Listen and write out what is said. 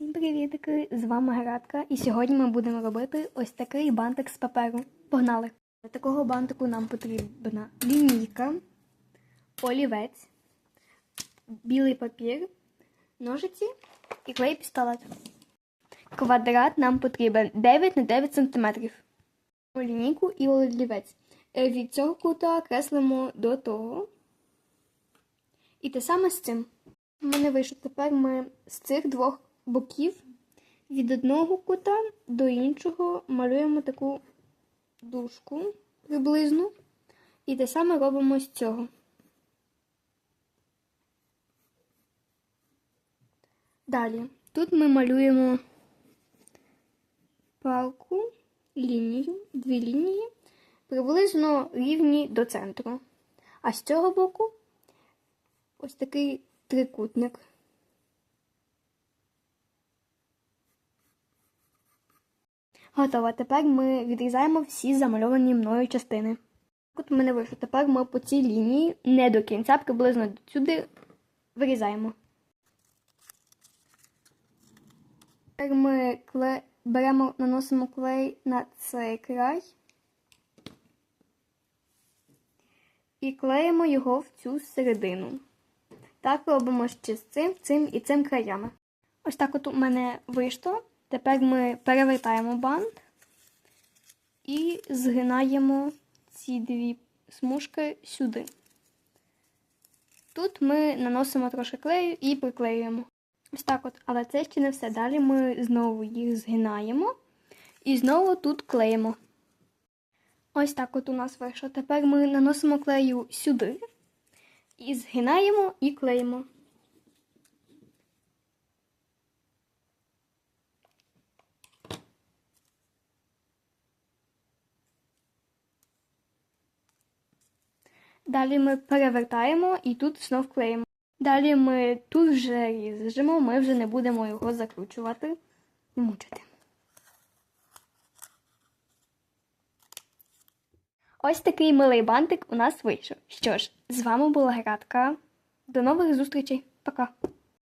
Всім привітики! З вами Градка, і сьогодні ми будемо робити ось такий бантик з паперу. Погнали! Для такого бантику нам потрібна лінійка, олівець, білий папір, ножиці і клей пістолет. Квадрат нам потрібен 9 на 9 см. Лінійку і олівець. Е, Від цього кута креслимо до того. І те саме з цим. У мене вийшло. Тепер ми з цих двох боків від одного кута до іншого малюємо таку дужку приблизно. І те саме робимо з цього. Далі. Тут ми малюємо палку, лінію, дві лінії, приблизно рівні до центру. А з цього боку ось такий трикутник. Готово. Тепер ми відрізаємо всі замальовані мною частини. От у мене вийшло. Тепер ми по цій лінії не до кінця, приблизно сюди вирізаємо. Тепер ми кле... беремо, наносимо клей на цей край і клеїмо його в цю середину. Так робимо ще з цим, цим і цим краями. Ось так от у мене вийшло. Тепер ми перевертаємо бант і згинаємо ці дві смужки сюди. Тут ми наносимо трошки клею і приклеюємо. Ось так от, але це ще не все. Далі ми знову їх згинаємо і знову тут клеїмо. Ось так от у нас вийшло. Тепер ми наносимо клею сюди і згинаємо і клеїмо. Далі ми перевертаємо і тут знов клеїмо. Далі ми тут вже ріжемо, ми вже не будемо його закручувати і мучити. Ось такий милий бантик у нас вийшов. Що ж, з вами була Градка. До нових зустрічей. Пока!